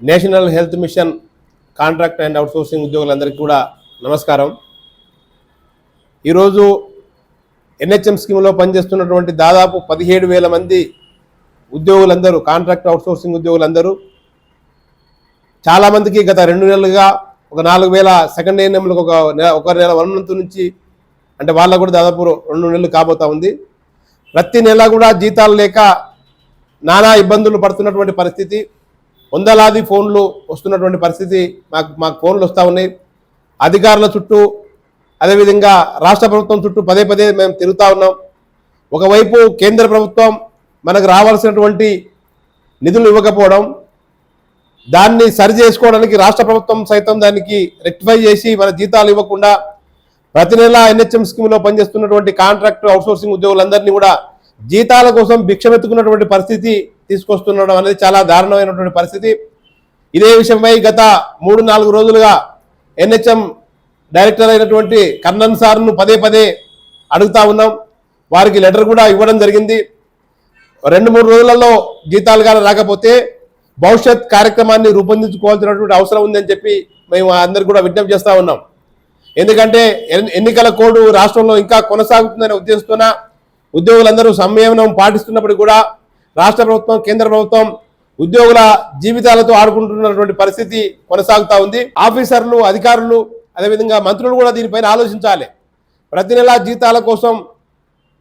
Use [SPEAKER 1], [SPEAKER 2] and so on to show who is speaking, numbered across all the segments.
[SPEAKER 1] National health mission contract and outsourcing ఉద్యోగులందరికీ కూడా నమస్కారం. ఈరోజు ఎన్హెచ్ఎం స్కీమ్లో పనిచేస్తున్నటువంటి దాదాపు పదిహేడు వేల మంది ఉద్యోగులందరూ కాంట్రాక్ట్ అవుట్సోర్సింగ్ ఉద్యోగులందరూ చాలామందికి గత రెండు నెలలుగా ఒక నాలుగు వేల సెకండ్ ఏఎన్ఎంలకు ఒక నెల ఒక నెల వన్ మంత్ నుంచి అంటే వాళ్ళకు కూడా దాదాపు రెండు నెలలు కాబోతా ఉంది. ప్రతి నెల కూడా జీతాలు లేక నానా ఇబ్బందులు పడుతున్నటువంటి పరిస్థితి. వందలాది ఫోన్లు వస్తున్నటువంటి పరిస్థితి మాకు మాకు ఫోన్లు వస్తూ ఉన్నాయి. అధికారుల చుట్టూ అదేవిధంగా రాష్ట్ర ప్రభుత్వం చుట్టూ పదే పదే మేము తిరుగుతూ ఉన్నాం. ఒకవైపు కేంద్ర ప్రభుత్వం మనకు రావాల్సినటువంటి నిధులు ఇవ్వకపోవడం దాన్ని సరి చేసుకోవడానికి రాష్ట్ర ప్రభుత్వం సైతం దానికి రెక్టిఫై చేసి మన జీతాలు ఇవ్వకుండా ప్రతి నెల ఎన్హెచ్ఎం స్కీమ్లో పనిచేస్తున్నటువంటి కాంట్రాక్ట్ అవుట్సోర్సింగ్ ఉద్యోగులందరినీ కూడా జీతాల కోసం భిక్షమెత్తుకున్నటువంటి పరిస్థితి తీసుకొస్తుండడం అనేది చాలా దారుణమైనటువంటి పరిస్థితి. ఇదే విషయమై గత మూడు నాలుగు రోజులుగా ఎన్హెచ్ఎం డైరెక్టర్ అయినటువంటి కన్నన్ సార్ను పదే పదే అడుగుతా ఉన్నాం. వారికి లెటర్ కూడా ఇవ్వడం జరిగింది. రెండు మూడు రోజులలో జీతాలు కానీ రాకపోతే భవిష్యత్ కార్యక్రమాన్ని రూపొందించుకోవాల్సినటువంటి అవసరం ఉందని చెప్పి మేము అందరికి కూడా విజ్ఞప్తి చేస్తూ ఉన్నాం. ఎందుకంటే ఎన్నికల కోడ్ రాష్ట్రంలో ఇంకా కొనసాగుతుందనే ఉద్దేశంతోన ఉద్యోగులందరూ సంయమనం పాటిస్తున్నప్పుడు కూడా రాష్ట్ర ప్రభుత్వం కేంద్ర ప్రభుత్వం ఉద్యోగుల జీవితాలతో ఆడుకుంటున్నటువంటి పరిస్థితి కొనసాగుతా ఉంది. ఆఫీసర్లు అధికారులు అదేవిధంగా మంత్రులు కూడా దీనిపైన ఆలోచించాలి. ప్రతి నెల జీతాల కోసం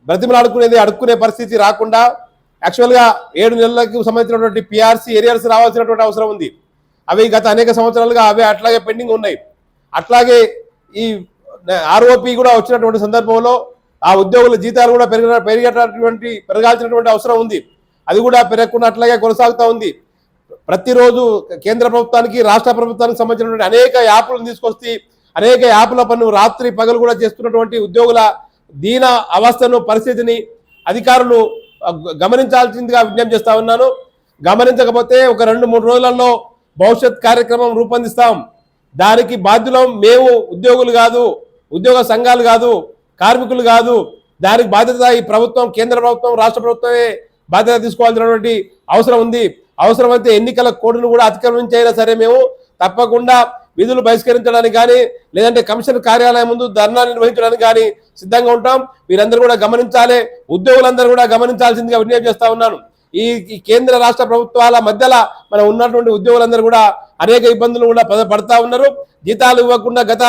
[SPEAKER 1] బ్రతిమలాడుకునేది అడుక్కునే పరిస్థితి రాకుండా యాక్చువల్గా ఏడు నెలలకు సంబంధించినటువంటి పిఆర్సీ ఏరియాస్ రావాల్సినటువంటి అవసరం ఉంది. అవి గత అనేక సంవత్సరాలుగా అవి అట్లాగే పెండింగ్ ఉన్నాయి. అట్లాగే ఈ ఆర్ఓపి కూడా వచ్చినటువంటి సందర్భంలో ఆ ఉద్యోగుల జీతాలు కూడా పెరిగిన పెరిగేటటువంటి పెరగాల్సినటువంటి అవసరం ఉంది. అది కూడా పెరగకున్నట్లుగా కొనసాగుతూ ఉంది. ప్రతిరోజు కేంద్ర ప్రభుత్వానికి రాష్ట్ర ప్రభుత్వానికి సంబంధించినటువంటి అనేక యాప్లను తీసుకొస్తే అనేక యాప్ల పన్ను రాత్రి పగలు కూడా చేస్తున్నటువంటి ఉద్యోగుల దీన అవస్థను పరిస్థితిని అధికారులు గమనించాల్సిందిగా విజ్ఞప్తి చేస్తా ఉన్నాను. గమనించకపోతే ఒక రెండు మూడు రోజులలో భవిష్యత్ కార్యక్రమం రూపొందిస్తాం. దానికి బాధ్యులం మేము ఉద్యోగులు కాదు ఉద్యోగ సంఘాలు కాదు కార్మికులు కాదు. దానికి బాధ్యత ఈ ప్రభుత్వం కేంద్ర ప్రభుత్వం రాష్ట్ర ప్రభుత్వమే బాధ్యత తీసుకోవాల్సినటువంటి అవసరం ఉంది. అవసరమైతే ఎన్నికల కోడ్ను కూడా అతిక్రమించైనా సరే మేము తప్పకుండా విధులు బహిష్కరించడానికి కానీ లేదంటే కమిషన్ కార్యాలయం ముందు ధర్నా నిర్వహించడానికి కానీ సిద్ధంగా ఉంటాం. మీరందరూ కూడా గమనించాలి. ఉద్యోగులందరూ కూడా గమనించాల్సిందిగా విజ్ఞప్తి చేస్తా ఉన్నాను. ఈ కేంద్ర రాష్ట్ర ప్రభుత్వాల మధ్యలో మనం ఉన్నటువంటి ఉద్యోగులందరూ కూడా అనేక ఇబ్బందులు కూడా పడతా ఉన్నారు. జీతాలు ఇవ్వకుండా గత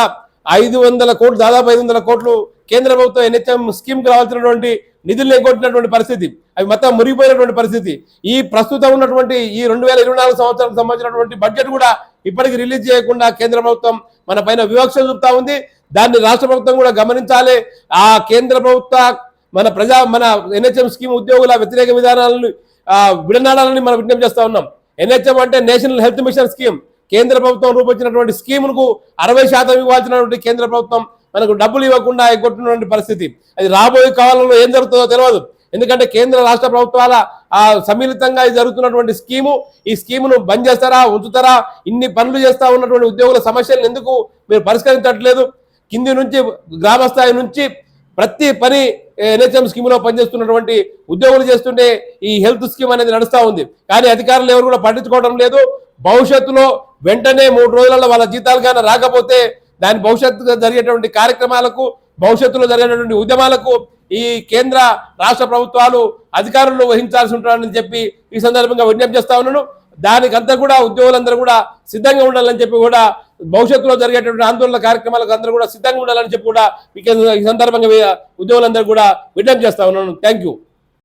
[SPEAKER 1] ఐదు వందల కోట్లు దాదాపు ఐదు వందల కోట్లు కేంద్ర ప్రభుత్వం ఎన్హెచ్ఎం స్కీమ్కి రావాల్సినటువంటి నిధులు ఎగ్గొట్టినటువంటి పరిస్థితి అవి మొత్తం మురిగిపోయినటువంటి పరిస్థితి. ఈ ప్రస్తుతం ఉన్నటువంటి ఈ రెండు వేల ఇరవై నాలుగు సంవత్సరానికి సంబంధించినటువంటి బడ్జెట్ కూడా ఇప్పటికి రిలీజ్ చేయకుండా కేంద్ర ప్రభుత్వం మన పైన వివక్ష చూపుతా ఉంది. దాన్ని రాష్ట్ర ప్రభుత్వం కూడా గమనించాలి. ఆ కేంద్ర ప్రభుత్వ మన ప్రజా మన ఎన్హెచ్ఎం స్కీమ్ ఉద్యోగుల వ్యతిరేక విధానాలను విడనాడాలని మనం విజ్ఞప్తి చేస్తా ఉన్నాం. ఎన్హెచ్ఎం అంటే నేషనల్ హెల్త్ మిషన్ స్కీమ్. కేంద్ర ప్రభుత్వం రూపొచ్చినటువంటి స్కీములకు అరవై శాతం ఇవ్వాల్సినటువంటి కేంద్ర ప్రభుత్వం మనకు డబ్బులు ఇవ్వకుండా ఎగ్గొట్టినటువంటి పరిస్థితి. అది రాబోయే కాలంలో ఏం జరుగుతుందో తెలియదు ఎందుకంటే కేంద్ర రాష్ట్ర ప్రభుత్వాల ఆ సమ్మిళితంగా జరుగుతున్నటువంటి స్కీము ఈ స్కీమును బంద్ చేస్తారా ఉంచుతారా ఇన్ని పనులు చేస్తా ఉన్నటువంటి ఉద్యోగుల సమస్యలను ఎందుకు మీరు పరిష్కరించట్లేదు? కింది నుంచి గ్రామ స్థాయి నుంచి ప్రతి పని ఎన్హెచ్ఎం స్కీమ్లో పనిచేస్తున్నటువంటి ఉద్యోగులు చేస్తుంటే ఈ హెల్త్ స్కీమ్ అనేది నడుస్తూ ఉంది. కానీ అధికారులు ఎవరు కూడా పట్టించుకోవడం లేదు. భవిష్యత్తులో వెంటనే మూడు రోజులలో వాళ్ళ జీతాలు కానీ రాకపోతే దాని భవిష్యత్తులో జరిగేటువంటి కార్యక్రమాలకు భవిష్యత్తులో జరిగేటువంటి ఉద్యమాలకు ఈ కేంద్ర రాష్ట్ర ప్రభుత్వాలు అధికారులు వహించాల్సి ఉంటారని చెప్పి ఈ సందర్భంగా విజ్ఞప్తి చేస్తా ఉన్నాను. దానికంతా కూడా ఉద్యోగులందరూ కూడా సిద్ధంగా ఉండాలని చెప్పి కూడా భవిష్యత్తులో జరిగేటువంటి ఆందోళన కార్యక్రమాలకు అందరూ కూడా సిద్ధంగా ఉండాలని చెప్పి కూడా ఈ సందర్భంగా ఉద్యోగులందరూ కూడా విజ్ఞప్తి చేస్తా ఉన్నాను. Thank you.